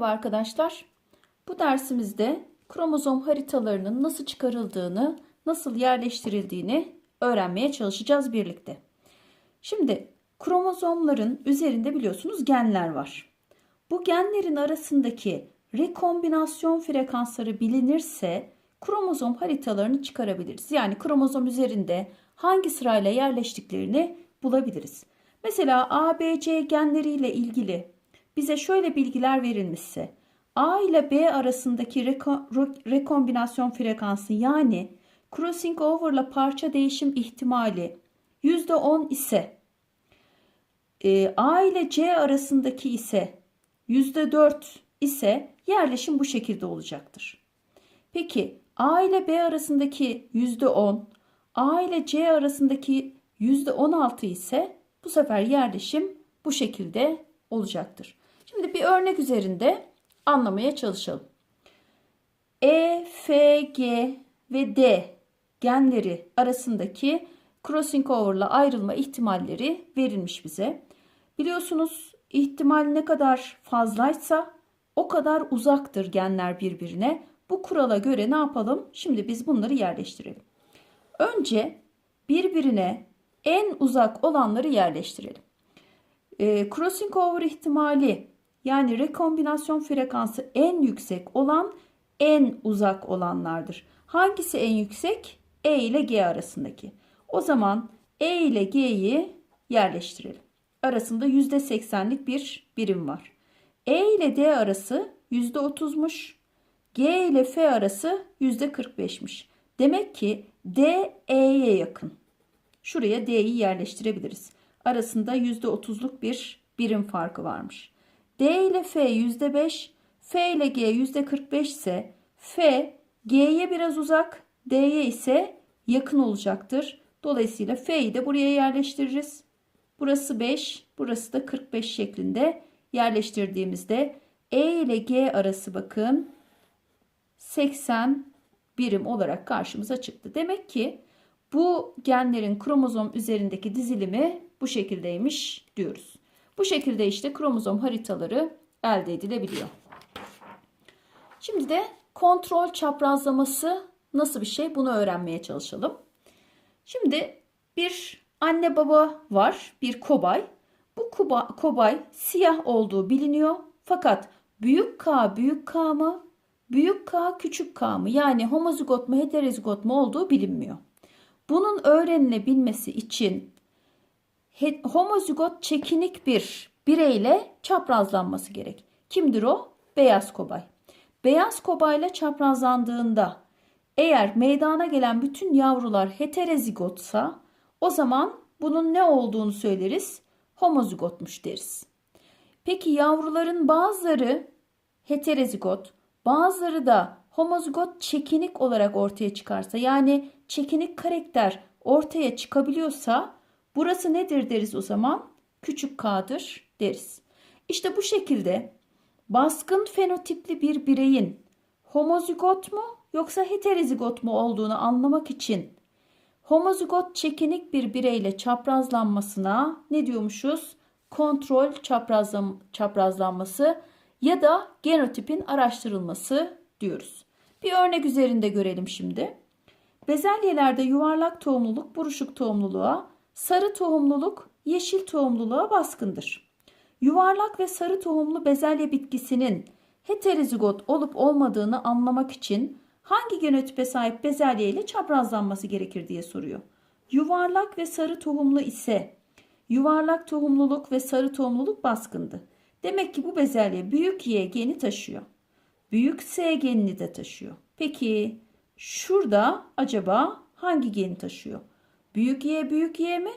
Merhaba arkadaşlar. Bu dersimizde kromozom haritalarının nasıl çıkarıldığını, nasıl yerleştirildiğini öğrenmeye çalışacağız birlikte. Şimdi kromozomların üzerinde biliyorsunuz genler var. Bu genlerin arasındaki rekombinasyon frekansları bilinirse kromozom haritalarını çıkarabiliriz. Yani kromozom üzerinde hangi sırayla yerleştiklerini bulabiliriz. Mesela ABC genleriyle ilgili bize şöyle bilgiler verilmişse A ile B arasındaki reko- rekombinasyon frekansı yani crossing over ile parça değişim ihtimali %10 ise e, A ile C arasındaki ise %4 ise yerleşim bu şekilde olacaktır. Peki A ile B arasındaki %10, A ile C arasındaki %16 ise bu sefer yerleşim bu şekilde olacaktır. Şimdi bir örnek üzerinde anlamaya çalışalım. E, F, G ve D genleri arasındaki crossing over ile ayrılma ihtimalleri verilmiş bize. Biliyorsunuz ihtimal ne kadar fazlaysa o kadar uzaktır genler birbirine. Bu kurala göre ne yapalım? Şimdi biz bunları yerleştirelim. Önce birbirine en uzak olanları yerleştirelim. E, crossing over ihtimali yani rekombinasyon frekansı en yüksek olan en uzak olanlardır. Hangisi en yüksek? E ile G arasındaki. O zaman E ile G'yi yerleştirelim. Arasında %80'lik bir birim var. E ile D arası %30'muş. G ile F arası %45'miş. Demek ki D E'ye yakın. Şuraya D'yi yerleştirebiliriz. Arasında %30'luk bir birim farkı varmış. D ile F %5, F ile G %45 ise F G'ye biraz uzak, D'ye ise yakın olacaktır. Dolayısıyla F'yi de buraya yerleştiririz. Burası 5, burası da 45 şeklinde yerleştirdiğimizde E ile G arası bakın 80 birim olarak karşımıza çıktı. Demek ki bu genlerin kromozom üzerindeki dizilimi bu şekildeymiş diyoruz. Bu şekilde işte kromozom haritaları elde edilebiliyor. Şimdi de kontrol çaprazlaması nasıl bir şey bunu öğrenmeye çalışalım. Şimdi bir anne baba var, bir kobay. Bu koba, kobay siyah olduğu biliniyor. Fakat büyük K büyük K mı, büyük K küçük K mı yani homozigot mu heterozigot mu olduğu bilinmiyor. Bunun öğrenilebilmesi için homozigot çekinik bir bireyle çaprazlanması gerek. Kimdir o? Beyaz kobay. Beyaz kobayla çaprazlandığında eğer meydana gelen bütün yavrular heterozigotsa o zaman bunun ne olduğunu söyleriz? Homozigotmuş deriz. Peki yavruların bazıları heterozigot, bazıları da homozigot çekinik olarak ortaya çıkarsa yani çekinik karakter ortaya çıkabiliyorsa burası nedir deriz o zaman? Küçük k'dır deriz. İşte bu şekilde baskın fenotipli bir bireyin homozigot mu yoksa heterozigot mu olduğunu anlamak için homozigot çekinik bir bireyle çaprazlanmasına ne diyormuşuz? Kontrol çaprazlam çaprazlanması ya da genotipin araştırılması diyoruz. Bir örnek üzerinde görelim şimdi. Bezelyelerde yuvarlak tohumluluk buruşuk tohumluluğa, sarı tohumluluk yeşil tohumluluğa baskındır. Yuvarlak ve sarı tohumlu bezelye bitkisinin heterozigot olup olmadığını anlamak için hangi genotipe sahip bezelye ile çaprazlanması gerekir diye soruyor. Yuvarlak ve sarı tohumlu ise yuvarlak tohumluluk ve sarı tohumluluk baskındı. Demek ki bu bezelye büyük Y geni taşıyor. Büyük S genini de taşıyor. Peki şurada acaba hangi geni taşıyor? Büyük Y büyük Y mi?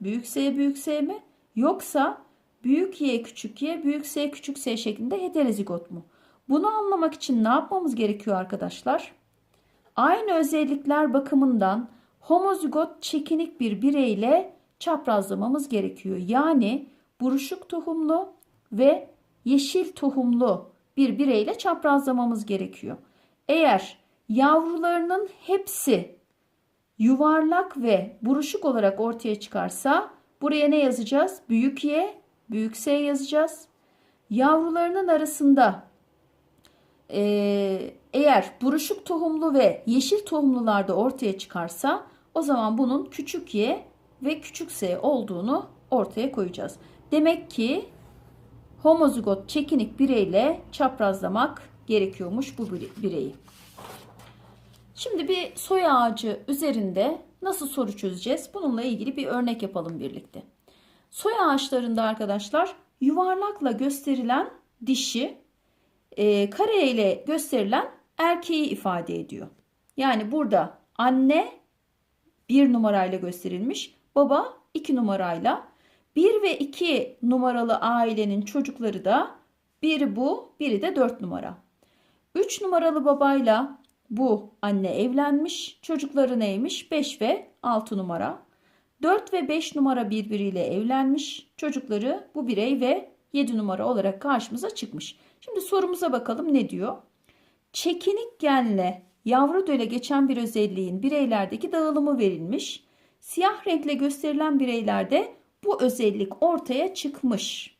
Büyük S büyük S mi? Yoksa büyük Y küçük Y büyük S küçük S şeklinde heterozigot mu? Bunu anlamak için ne yapmamız gerekiyor arkadaşlar? Aynı özellikler bakımından homozigot çekinik bir bireyle çaprazlamamız gerekiyor. Yani buruşuk tohumlu ve yeşil tohumlu bir bireyle çaprazlamamız gerekiyor. Eğer yavrularının hepsi yuvarlak ve buruşuk olarak ortaya çıkarsa buraya ne yazacağız? Büyük Y, büyük S yazacağız. Yavrularının arasında e, eğer buruşuk tohumlu ve yeşil tohumlularda ortaya çıkarsa o zaman bunun küçük y ve küçük s olduğunu ortaya koyacağız. Demek ki homozigot çekinik bireyle çaprazlamak gerekiyormuş bu bire- bireyi. Şimdi bir soy ağacı üzerinde nasıl soru çözeceğiz? Bununla ilgili bir örnek yapalım birlikte. Soy ağaçlarında arkadaşlar yuvarlakla gösterilen dişi e, kare ile gösterilen erkeği ifade ediyor. Yani burada anne bir numarayla gösterilmiş, baba iki numarayla. Bir ve iki numaralı ailenin çocukları da biri bu, biri de dört numara. 3 numaralı babayla bu anne evlenmiş. Çocukları neymiş? 5 ve 6 numara. 4 ve 5 numara birbiriyle evlenmiş. Çocukları bu birey ve 7 numara olarak karşımıza çıkmış. Şimdi sorumuza bakalım ne diyor? Çekinik genle yavru döle geçen bir özelliğin bireylerdeki dağılımı verilmiş. Siyah renkle gösterilen bireylerde bu özellik ortaya çıkmış.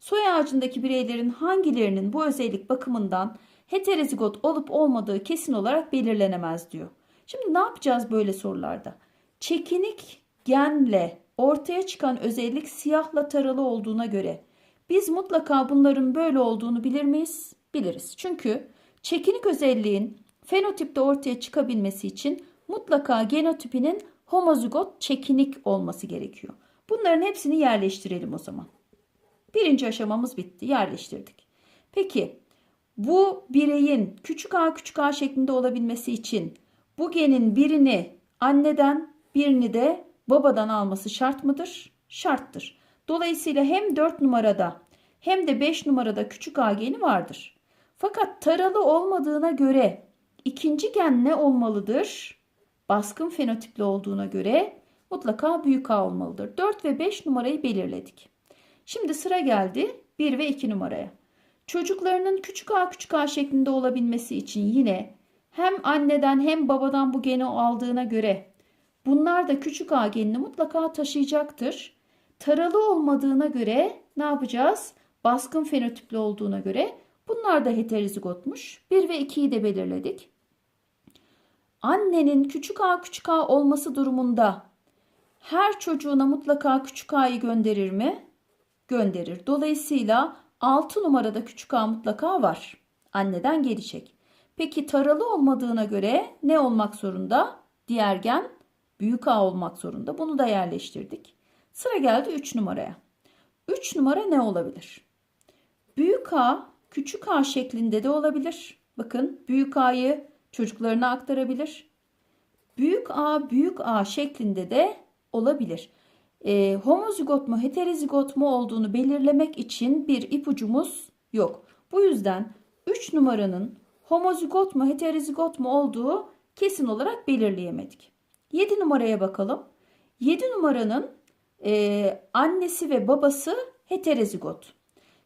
Soy ağacındaki bireylerin hangilerinin bu özellik bakımından heterozigot olup olmadığı kesin olarak belirlenemez diyor. Şimdi ne yapacağız böyle sorularda? Çekinik genle ortaya çıkan özellik siyahla taralı olduğuna göre biz mutlaka bunların böyle olduğunu bilir miyiz? Biliriz. Çünkü çekinik özelliğin fenotipte ortaya çıkabilmesi için mutlaka genotipinin homozigot çekinik olması gerekiyor. Bunların hepsini yerleştirelim o zaman. Birinci aşamamız bitti. Yerleştirdik. Peki bu bireyin küçük a küçük a şeklinde olabilmesi için bu genin birini anneden birini de babadan alması şart mıdır? Şarttır. Dolayısıyla hem 4 numarada hem de 5 numarada küçük a geni vardır. Fakat taralı olmadığına göre ikinci gen ne olmalıdır? Baskın fenotipli olduğuna göre mutlaka büyük A olmalıdır. 4 ve 5 numarayı belirledik. Şimdi sıra geldi 1 ve 2 numaraya. Çocuklarının küçük a küçük a şeklinde olabilmesi için yine hem anneden hem babadan bu geni aldığına göre bunlar da küçük a genini mutlaka taşıyacaktır. Taralı olmadığına göre ne yapacağız? Baskın fenotipli olduğuna göre bunlar da heterozigotmuş. 1 ve 2'yi de belirledik. Annenin küçük a küçük a olması durumunda her çocuğuna mutlaka küçük a'yı gönderir mi? Gönderir. Dolayısıyla 6 numarada küçük a mutlaka var. Anneden gelecek. Peki taralı olmadığına göre ne olmak zorunda? Diğer gen büyük a olmak zorunda. Bunu da yerleştirdik. Sıra geldi 3 numaraya. 3 numara ne olabilir? Büyük a küçük a şeklinde de olabilir. Bakın büyük a'yı çocuklarına aktarabilir. Büyük a büyük a şeklinde de olabilir. E, homozigot mu heterozigot mu olduğunu belirlemek için bir ipucumuz yok. Bu yüzden 3 numaranın homozigot mu heterozigot mu olduğu kesin olarak belirleyemedik. 7 numaraya bakalım. 7 numaranın e, annesi ve babası heterozigot.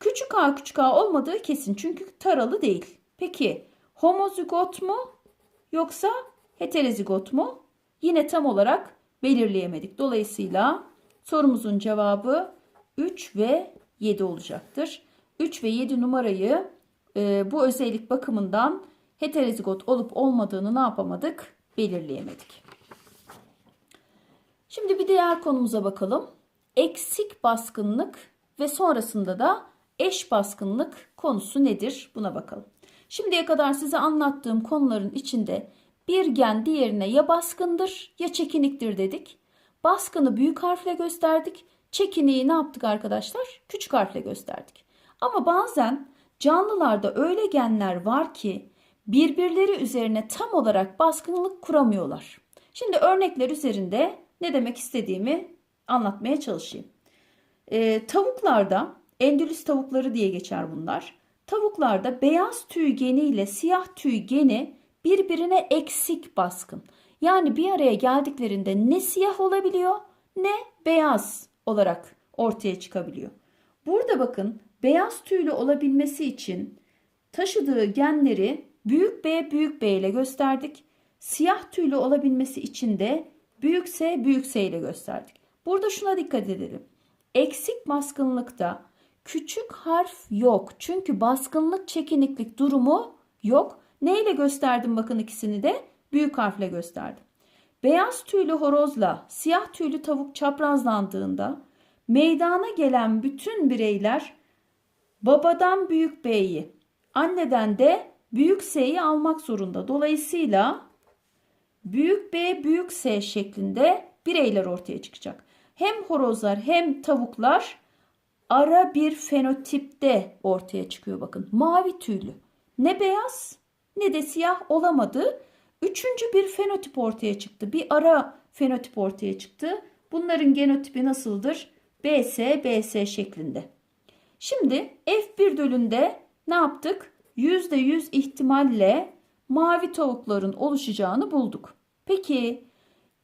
Küçük a küçük a olmadığı kesin çünkü taralı değil. Peki homozigot mu yoksa heterozigot mu? Yine tam olarak belirleyemedik. Dolayısıyla sorumuzun cevabı 3 ve 7 olacaktır. 3 ve 7 numarayı e, bu özellik bakımından heterozigot olup olmadığını ne yapamadık? Belirleyemedik. Şimdi bir diğer konumuza bakalım. Eksik baskınlık ve sonrasında da eş baskınlık konusu nedir? Buna bakalım. Şimdiye kadar size anlattığım konuların içinde bir gen diğerine ya baskındır ya çekiniktir dedik. Baskını büyük harfle gösterdik. Çekiniği ne yaptık arkadaşlar? Küçük harfle gösterdik. Ama bazen canlılarda öyle genler var ki birbirleri üzerine tam olarak baskınlık kuramıyorlar. Şimdi örnekler üzerinde ne demek istediğimi anlatmaya çalışayım. Ee, tavuklarda endülüs tavukları diye geçer bunlar. Tavuklarda beyaz tüy geni ile siyah tüy geni birbirine eksik baskın. Yani bir araya geldiklerinde ne siyah olabiliyor ne beyaz olarak ortaya çıkabiliyor. Burada bakın beyaz tüylü olabilmesi için taşıdığı genleri büyük B büyük B ile gösterdik. Siyah tüylü olabilmesi için de büyük S büyük S ile gösterdik. Burada şuna dikkat edelim. Eksik baskınlıkta küçük harf yok. Çünkü baskınlık çekiniklik durumu Yok. Ne ile gösterdim bakın ikisini de? Büyük harfle gösterdim. Beyaz tüylü horozla siyah tüylü tavuk çaprazlandığında meydana gelen bütün bireyler babadan büyük B'yi, anneden de büyük S'yi almak zorunda. Dolayısıyla büyük B büyük S şeklinde bireyler ortaya çıkacak. Hem horozlar hem tavuklar ara bir fenotipte ortaya çıkıyor bakın. Mavi tüylü. Ne beyaz ne de siyah olamadı. Üçüncü bir fenotip ortaya çıktı. Bir ara fenotip ortaya çıktı. Bunların genotipi nasıldır? BS, BS şeklinde. Şimdi F1 dölünde ne yaptık? %100 ihtimalle mavi tavukların oluşacağını bulduk. Peki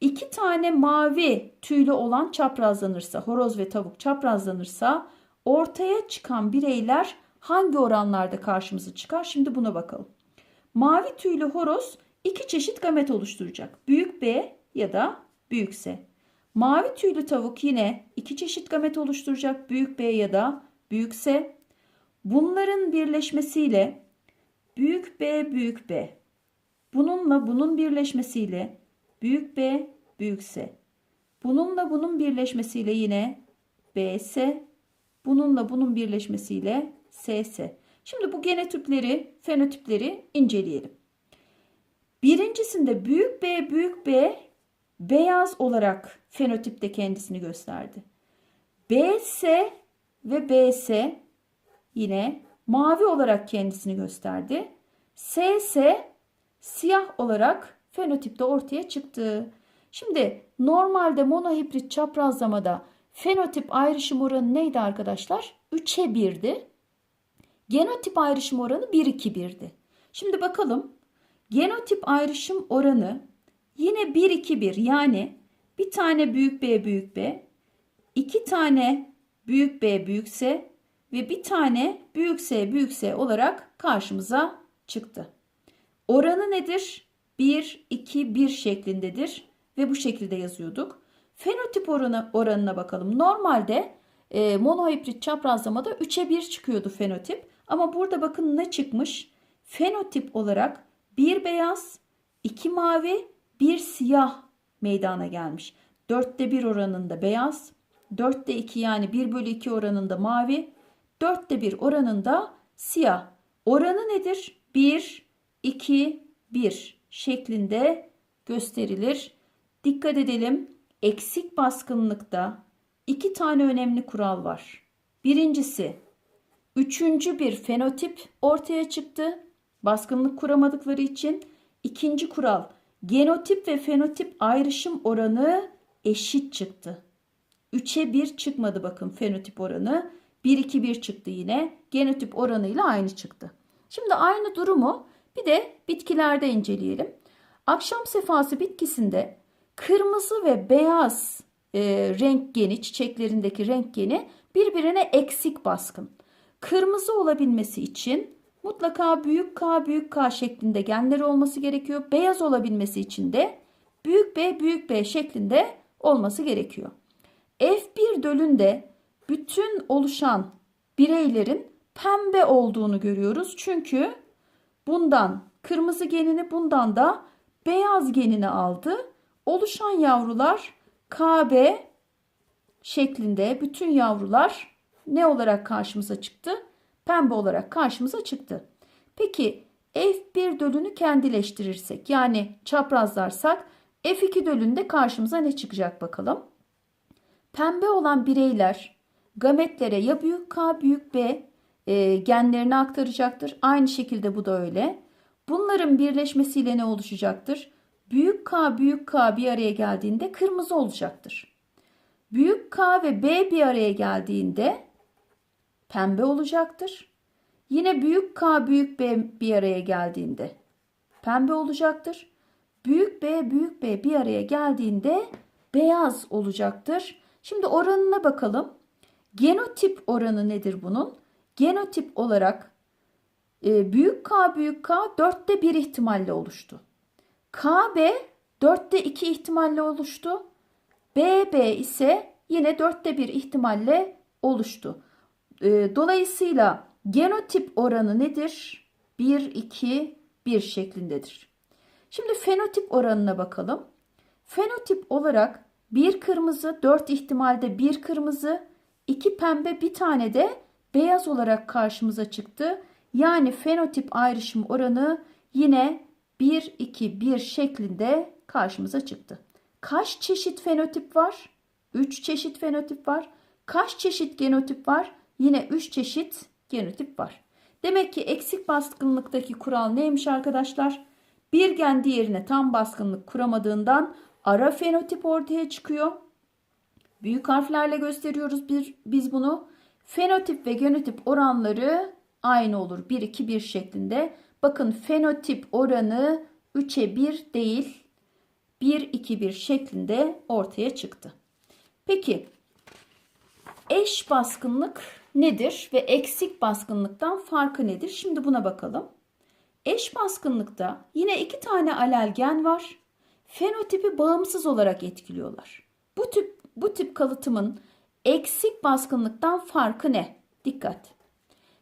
iki tane mavi tüylü olan çaprazlanırsa, horoz ve tavuk çaprazlanırsa ortaya çıkan bireyler hangi oranlarda karşımıza çıkar? Şimdi buna bakalım. Mavi tüylü horoz iki çeşit gamet oluşturacak. Büyük B ya da büyük S. Mavi tüylü tavuk yine iki çeşit gamet oluşturacak. Büyük B ya da büyük S. Bunların birleşmesiyle büyük B büyük B. Bununla bunun birleşmesiyle büyük B büyük S. Bununla bunun birleşmesiyle yine BS. Bununla bunun birleşmesiyle SS. Şimdi bu genotipleri, fenotipleri inceleyelim. Birincisinde büyük B büyük B beyaz olarak fenotipte kendisini gösterdi. BS ve BS yine mavi olarak kendisini gösterdi. SS siyah olarak fenotipte ortaya çıktı. Şimdi normalde monohibrit çaprazlamada fenotip ayrışım oranı neydi arkadaşlar? 3'e 1'di. Genotip ayrışım oranı 1-2-1'di. Şimdi bakalım. Genotip ayrışım oranı yine 1-2-1 yani bir tane büyük B büyük B, iki tane büyük B büyük S ve bir tane büyük S büyük S olarak karşımıza çıktı. Oranı nedir? 1, 2, 1 şeklindedir ve bu şekilde yazıyorduk. Fenotip oranı, oranına bakalım. Normalde e, monohibrit çaprazlamada 3'e 1 çıkıyordu fenotip. Ama burada bakın ne çıkmış? Fenotip olarak bir beyaz, iki mavi, bir siyah meydana gelmiş. Dörtte bir oranında beyaz, dörtte iki yani bir bölü iki oranında mavi, dörtte bir oranında siyah. Oranı nedir? 1, 2, 1 şeklinde gösterilir. Dikkat edelim. Eksik baskınlıkta iki tane önemli kural var. Birincisi, üçüncü bir fenotip ortaya çıktı. Baskınlık kuramadıkları için. ikinci kural, genotip ve fenotip ayrışım oranı eşit çıktı. 3'e 1 çıkmadı bakın fenotip oranı. 1-2-1 çıktı yine. Genotip oranıyla aynı çıktı. Şimdi aynı durumu bir de bitkilerde inceleyelim. Akşam sefası bitkisinde kırmızı ve beyaz e, renk geni, çiçeklerindeki renk geni birbirine eksik baskın. Kırmızı olabilmesi için mutlaka büyük K büyük K şeklinde genleri olması gerekiyor. Beyaz olabilmesi için de büyük B büyük B şeklinde olması gerekiyor. F1 dölünde bütün oluşan bireylerin pembe olduğunu görüyoruz. Çünkü bundan kırmızı genini bundan da beyaz genini aldı. Oluşan yavrular KB şeklinde bütün yavrular ne olarak karşımıza çıktı? Pembe olarak karşımıza çıktı. Peki F1 dölünü kendileştirirsek yani çaprazlarsak F2 dölünde karşımıza ne çıkacak bakalım. Pembe olan bireyler gametlere ya büyük K büyük B e, genlerini aktaracaktır. Aynı şekilde bu da öyle. Bunların birleşmesiyle ne oluşacaktır? Büyük K büyük K bir araya geldiğinde kırmızı olacaktır. Büyük K ve B bir araya geldiğinde pembe olacaktır. Yine büyük K büyük B bir araya geldiğinde pembe olacaktır. Büyük B büyük B bir araya geldiğinde beyaz olacaktır. Şimdi oranına bakalım. Genotip oranı nedir bunun? Genotip olarak e, büyük K büyük K dörtte bir ihtimalle oluştu. KB dörtte iki ihtimalle oluştu. BB ise yine dörtte bir ihtimalle oluştu. E, dolayısıyla genotip oranı nedir? 1, 2, 1 şeklindedir. Şimdi fenotip oranına bakalım. Fenotip olarak bir kırmızı, 4 ihtimalde bir kırmızı, iki pembe, bir tane de beyaz olarak karşımıza çıktı. Yani fenotip ayrışım oranı yine 1, 2, 1 şeklinde karşımıza çıktı. Kaç çeşit fenotip var? 3 çeşit fenotip var. Kaç çeşit genotip var? Yine 3 çeşit genotip var. Demek ki eksik baskınlıktaki kural neymiş arkadaşlar? Bir gen diğerine tam baskınlık kuramadığından ara fenotip ortaya çıkıyor. Büyük harflerle gösteriyoruz bir, biz bunu. Fenotip ve genotip oranları aynı olur. 1 2 1 şeklinde. Bakın fenotip oranı 3'e 1 değil 1 2 1 şeklinde ortaya çıktı. Peki eş baskınlık nedir ve eksik baskınlıktan farkı nedir? Şimdi buna bakalım. Eş baskınlıkta yine iki tane alel gen var. Fenotipi bağımsız olarak etkiliyorlar. Bu tip bu tip kalıtımın eksik baskınlıktan farkı ne? Dikkat.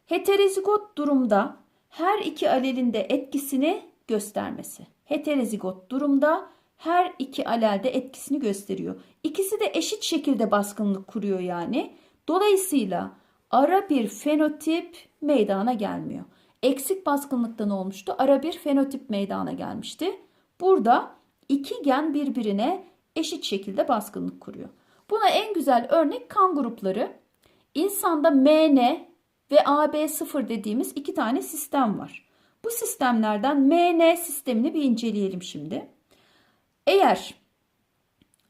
Heterozigot durumda her iki alelin de etkisini göstermesi. Heterozigot durumda her iki alelde etkisini gösteriyor. İkisi de eşit şekilde baskınlık kuruyor yani. Dolayısıyla ara bir fenotip meydana gelmiyor. Eksik baskınlıkta ne olmuştu? Ara bir fenotip meydana gelmişti. Burada iki gen birbirine eşit şekilde baskınlık kuruyor. Buna en güzel örnek kan grupları. İnsanda MN ve AB0 dediğimiz iki tane sistem var. Bu sistemlerden MN sistemini bir inceleyelim şimdi. Eğer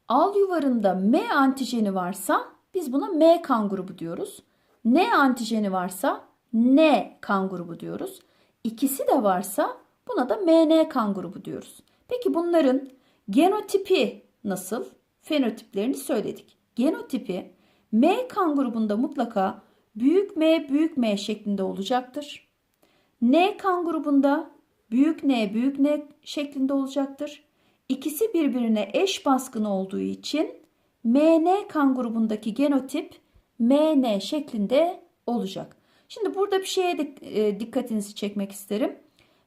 al yuvarında M antijeni varsa biz buna M kan grubu diyoruz. N antijeni varsa N kan grubu diyoruz. İkisi de varsa buna da MN kan grubu diyoruz. Peki bunların genotipi nasıl? Fenotiplerini söyledik. Genotipi M kan grubunda mutlaka büyük M büyük M şeklinde olacaktır. N kan grubunda büyük N büyük N şeklinde olacaktır. İkisi birbirine eş baskın olduğu için MN kan grubundaki genotip MN şeklinde olacak. Şimdi burada bir şeye e, dikkatinizi çekmek isterim.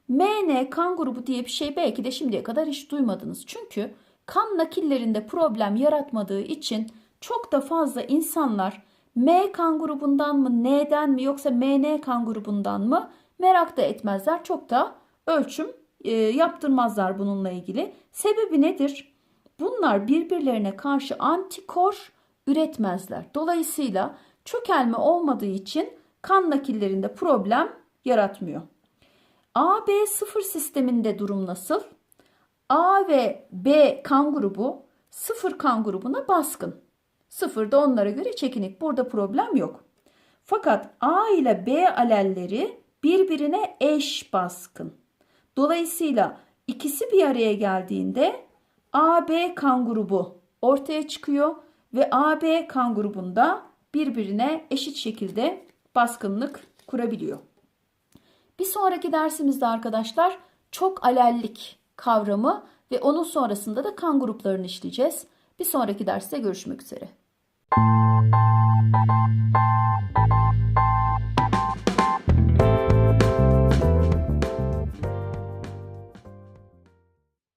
MN kan grubu diye bir şey belki de şimdiye kadar hiç duymadınız. Çünkü kan nakillerinde problem yaratmadığı için çok da fazla insanlar M kan grubundan mı N'den mi yoksa MN kan grubundan mı merak da etmezler. Çok da ölçüm e, yaptırmazlar bununla ilgili. Sebebi nedir? Bunlar birbirlerine karşı antikor üretmezler. Dolayısıyla çökelme olmadığı için kan nakillerinde problem yaratmıyor. AB0 sisteminde durum nasıl? A ve B kan grubu sıfır kan grubuna baskın. Sıfırda onlara göre çekinik. Burada problem yok. Fakat A ile B alelleri birbirine eş baskın. Dolayısıyla ikisi bir araya geldiğinde AB kan grubu ortaya çıkıyor ve AB kan grubunda birbirine eşit şekilde baskınlık kurabiliyor. Bir sonraki dersimizde arkadaşlar çok alellik kavramı ve onun sonrasında da kan gruplarını işleyeceğiz. Bir sonraki derste görüşmek üzere.